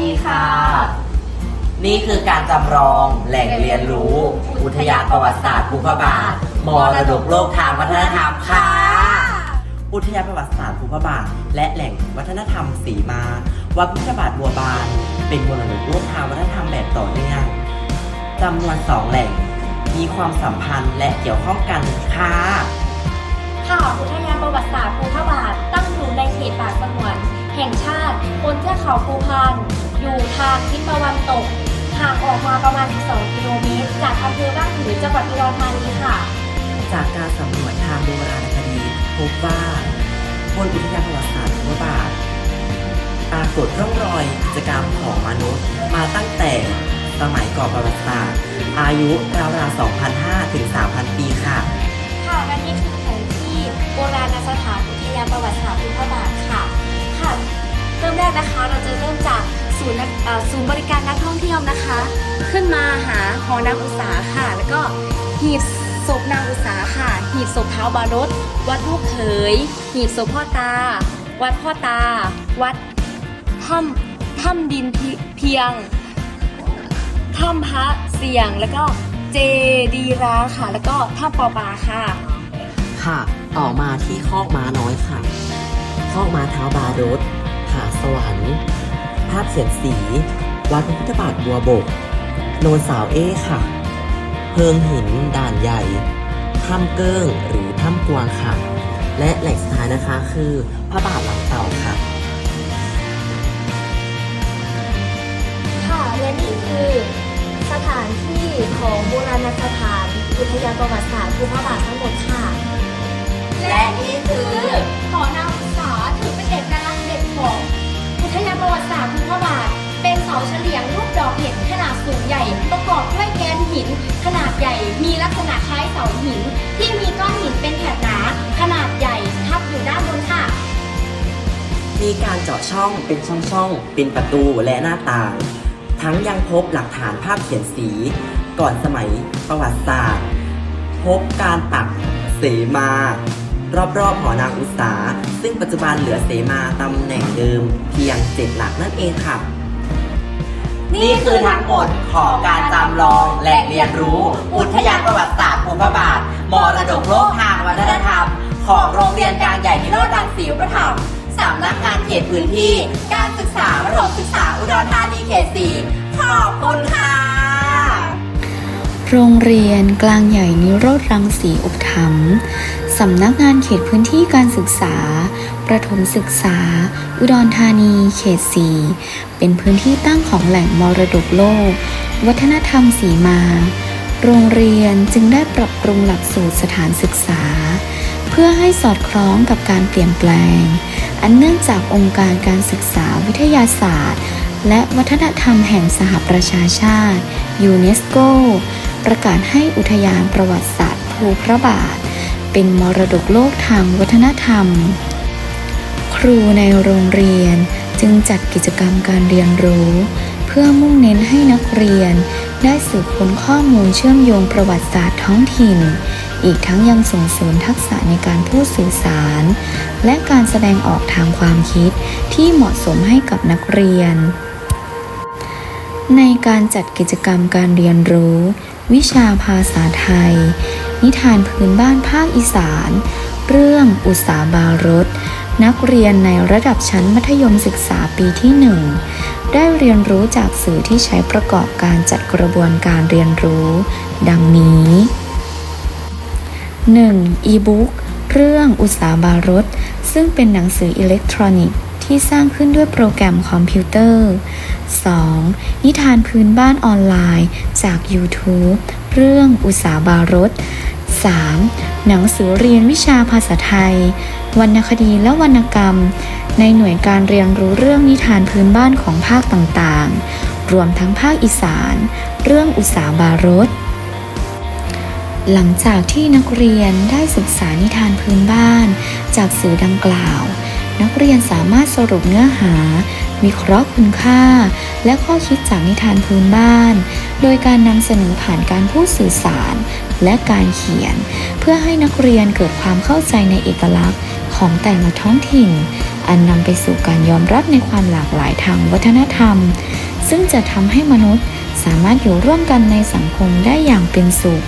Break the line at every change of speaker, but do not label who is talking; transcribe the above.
ดีค่ะ นี่คือการจำลองแหล่งเรียนรู้ อุทยานประวัติศาสตร์ภูพระบาทมรดกโลกทางวัฒนธรรมค่ะ อุทยานประวัติศาสตร์ภูพระบาท และแหล่งวัฒนธรรมสีมา วัดพุทธบาทบัวบาน เป็นมรดกโลกทางวัฒนธรรมแบบต่อเนื่องจำนวนสองแหล่ง มีความสัมพันธ์และเกี่ยวข้องกันค่ะ
ค่ะอุทยานประวัติศาสตร์ภูพระบาทตั้งอยู่ในเขตป่าสงวน แห่งชาติบนเทือกเขาภูพาน อยู่ทางทิศตะวันตก ห่างออกมาประมาณ 12 กิโลเมตร จากอำเภอบ้านผือจังหวัดอุดรธานีค่ะ
จากการสำรวจทางโบราณคดีพบว่าบนอุทยานประวัติศาสตร์ภูพระบาทปรากฏร่องรอยกิจกรรมของมนุษย์มาตั้งแต่สมัยก่อนประวัติศาสตร์ อายุราวๆ2,500ถึง
กนะคะ เราจะเริ่มจากศูนย์นักเอ่อศูนย์บริการนักท่องเที่ยวนะคะ ขึ้นมาหาหอนางอุตสาค่ะ แล้วก็หีบศพนางอุตสาค่ะ หีบศพเท้าบารถวัดลูกเขยหีบศพพ่อตา วัดพ่อตา วัดถ้ำถ้ำดินเพียงถ้ำพระเสียงแล้วก็เจดีร้างค่ะ แล้วก็ถ้ำปอปาค่ะ
ค่ะ ต่อมาที่คอกม้าน้อยค่ะ คอกม้าเท้าบารถผาสวรรค์ ภาพเสียนสี วัดพระพุทธบาทบัวบกโนนสาวเอค่ะ เพิงหินด่านใหญ่ ถ้ำเกิ้งหรือถ้ำกวางค่ะ และแหล่งสุดท้ายนะคะคือพระบาทหลังเต่าค่ะ
ค่ะ และนี่คือสถานที่ของโบราณสถานอุทยานประวัติศาสตร์ภูพระบาททั้งหมดค่ะ หิน ขนาดใหญ่ มีลักษณะคล้ายเสาหิน ที่มีก้อนหินเป็นแผ่นหนาขนาดใหญ่ทับอยู่ด้านบนค่ะ
มีการเจาะช่องเป็นช่องๆ เป็นประตูและหน้าต่าง ทั้งยังพบหลักฐานภาพเขียนสี ก่อนสมัยประวัติศาสตร์ พบการปักเสมารอบๆหอนางอุตสาซึ่งปัจจุบันเหลือเสมาตำแหน่งเดิมเพียงเจ็ดหลักนั่นเองค่ะ นี่คือทั้งหมดของการจำลองแหล่งเรียนรู้ อุทยานประวัติศาสตร์ภูพระบาท มรดกโลกทางวัฒนธรรม ของโรงเรียนการใหญ่นิโรธรังสีอุปถัมสำนักงานเขตพื้นที่ การศึกษาระดับศึกษาอุดรธานีเขตสี่ขอบคุณค่ะ
โรงเรียนกลางใหญ่นิโรธรังสีอุปถัมภ์ สำนักงานเขตพื้นที่การศึกษา ประถมศึกษา อุดรธานี เขตสีเป็นพื้นที่ตั้งของแหล่งมรดกโลก วัฒนธรรมสีมา โรงเรียนจึงได้ปรับปรุงหลักสูตรสถานศึกษา เพื่อให้สอดคล้องกับการเปลี่ยนแปลง อันเนื่องจากองค์การการศึกษาวิทยาศาสตร์ และวัฒนธรรมแห่งสหประชาชาติยูเนสโก ประกาศให้อุทยานประวัติศาสตร์ภูพระบาท เป็นมรดกโลกทางวัฒนธรรม ครูในโรงเรียนจึงจัดกิจกรรมการเรียนรู้ เพื่อมุ่งเน้นให้นักเรียน ได้สืบค้นข้อมูลเชื่อมโยงประวัติศาสตร์ท้องถิ่น อีกทั้งยังส่งเสริมทักษะในการพูดสื่อสาร และการแสดงออกทางความคิดที่เหมาะสมให้กับนักเรียน ในการจัดกิจกรรมการเรียนรู้ วิชาภาษาไทย นิทานพื้นบ้านภาคอีสาน เรื่องอุตสาบารสนักเรียนในระดับชั้นมัธยมศึกษาปีที่1ได้เรียนรู้จากสื่อที่ใช้ประกอบการจัดกระบวนการเรียนรู้ ดังนี้ 1. อีบุ๊กเรื่องอุตสาบารสซึ่งเป็นหนังสืออิเล็กทรอนิกส์ที่สร้างขึ้นด้วยโปรแกรมคอมพิวเตอร์ 2. นิทานพื้นบ้านออนไลน์จาก YouTube เรื่องอุตสาบารส 3. หนังสือเรียนวิชาภาษาไทย วรรณคดีและวรรณกรรม ในหน่วยการเรียนรู้เรื่องนิทานพื้นบ้านของภาคต่างๆ รวมทั้งภาคอีสาน เรื่องอุตสาบารส หลังจากที่นักเรียนได้ศึกษานิทานพื้นบ้าน จากสื่อดังกล่าว นักเรียนสามารถสรุปเนื้อหา วิเคราะห์คุณค่า และข้อคิดจากนิทานพื้นบ้าน โดยการนำเสนอผ่านการพูดสื่อสาร และการเขียน เพื่อให้นักเรียนเกิดความเข้าใจในเอกลักษณ์ของแต่ละท้องถิ่น อันนำไปสู่การยอมรับในความหลากหลายทางวัฒนธรรม ซึ่งจะทำให้มนุษย์สามารถอยู่ร่วมกันในสังคมได้อย่างเป็นสุข